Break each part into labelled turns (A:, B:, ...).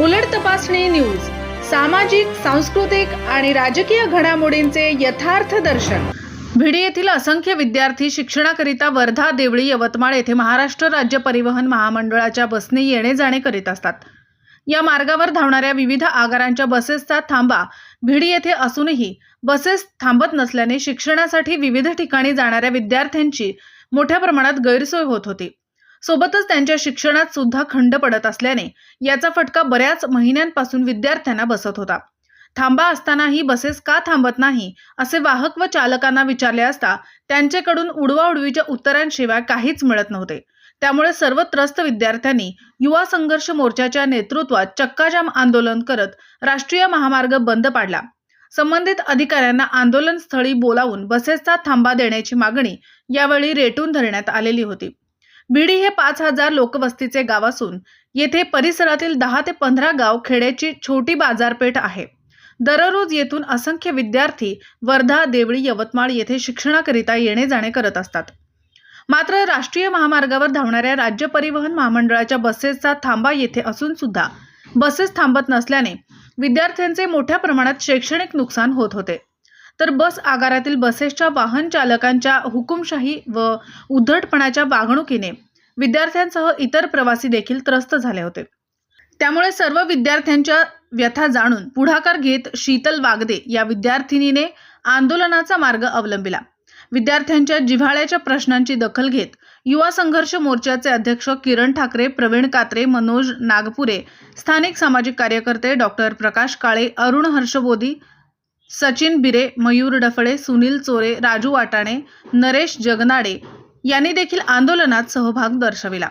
A: उलट तपासणी न्यूज सामाजिक सांस्कृतिक आणि राजकीय घडामोडींचे यथार्थ दर्शन. भिडी येथील असंख्य विद्यार्थी शिक्षणाकरिता वर्धा देवळी यवतमाळ येथे महाराष्ट्र राज्य परिवहन महामंडळाच्या बसने येणे जाणे करीत असतात. या मार्गावर धावणाऱ्या विविध आगारांच्या बसेसचा थांबा भिडी येथे असूनही बसेस थांबत नसल्याने शिक्षणासाठी विविध ठिकाणी जाणाऱ्या विद्यार्थ्यांची मोठ्या प्रमाणात गैरसोय होत होती. सोबतच त्यांच्या शिक्षणात सुद्धा खंड पडत असल्याने याचा फटका बऱ्याच महिन्यांपासून विद्यार्थ्यांना बसत होता. थांबा असतानाही बसेस का थांबत नाही असे वाहक व चालकांना विचारले असता त्यांच्याकडून उडवाउडवीच्या उत्तरांशिवाय काहीच मिळत नव्हते. त्यामुळे सर्व त्रस्त विद्यार्थ्यांनी युवा संघर्ष मोर्चाच्या नेतृत्वात चक्काजाम आंदोलन करत राष्ट्रीय महामार्ग बंद पाडला. संबंधित अधिकाऱ्यांना आंदोलनस्थळी बोलावून बसेसचा थांबा देण्याची मागणी यावेळी रेटून धरण्यात आलेली होती. बीडी हे पाच हजार लोकवस्तीचे गाव असून येथे परिसरातील दहा ते पंधरा गाव खेड्याची छोटी बाजारपेठ आहे. दररोज येथून असंख्य विद्यार्थी वर्धा देवळी यवतमाळ येथे शिक्षणाकरिता येणे जाणे करत असतात. मात्र राष्ट्रीय महामार्गावर धावणाऱ्या राज्य परिवहन महामंडळाच्या बसेसचा थांबा येथे असून सुद्धा बसेस थांबत नसल्याने विद्यार्थ्यांचे मोठ्या प्रमाणात शैक्षणिक नुकसान होत होते. तर बस आगारातील बसेसच्या वाहन चालकांच्या हुकुमशाही व उद्धटपणाच्या वागणुकीने विद्यार्थ्यांसह इतर प्रवासी देखील त्रस्त झाले होते. त्यामुळे सर्व विद्यार्थ्यांच्या व्यथा जाणून पुढाकार घेत शीतल वागदे या विद्यार्थिनीने आंदोलनाचा मार्ग अवलंबिला. विद्यार्थ्यांच्या जिव्हाळ्याच्या प्रश्नांची दखल घेत युवा संघर्ष मोर्चाचे अध्यक्ष किरण ठाकरे प्रवीण कात्रे मनोज नागपुरे स्थानिक सामाजिक कार्यकर्ते डॉक्टर प्रकाश काळे अरुण हर्षबोधी सचिन बिरे मयूर डफळे सुनील चोरे राजू वाटाणे नरेश जगनाडे यांनी देखील आंदोलनात सहभाग दर्शविला.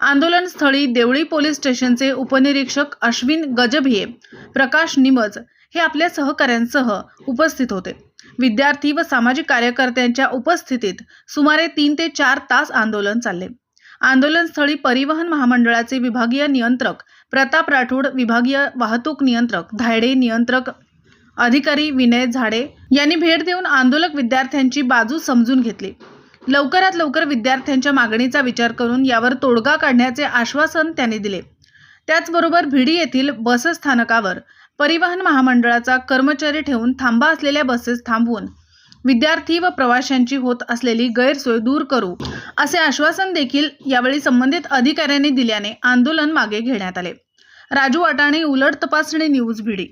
A: आंदोलनस्थळी देवळी पोलीस स्टेशनचे उपनिरीक्षक अश्विन गजभिये प्रकाश निमज हे आपल्या सहकाऱ्यांसह उपस्थित होते. विद्यार्थी व सामाजिक कार्यकर्त्यांच्या उपस्थितीत सुमारे तीन ते चार तास आंदोलन चालले. आंदोलनस्थळी परिवहन महामंडळाचे विभागीय नियंत्रक प्रताप राठोड विभागीय वाहतूक नियंत्रक धायडे नियंत्रक अधिकारी विनय झाडे यांनी भेट देऊन आंदोलक विद्यार्थ्यांची बाजू समजून घेतली. लवकरात लवकर विद्यार्थ्यांच्या मागणीचा विचार करून यावर तोडगा काढण्याचे आश्वासन त्यांनी दिले. त्याचबरोबर भिडी येथील बसस्थानकावर परिवहन महामंडळाचा कर्मचारी ठेवून थांबा असलेल्या बसेस थांबवून विद्यार्थी व प्रवाशांची होत असलेली गैरसोय दूर करू असे आश्वासन देखील यावेळी संबंधित अधिकाऱ्यांनी दिल्याने आंदोलन मागे घेण्यात आले. राजू वाटाणे उलट तपासणी न्यूज भिडी.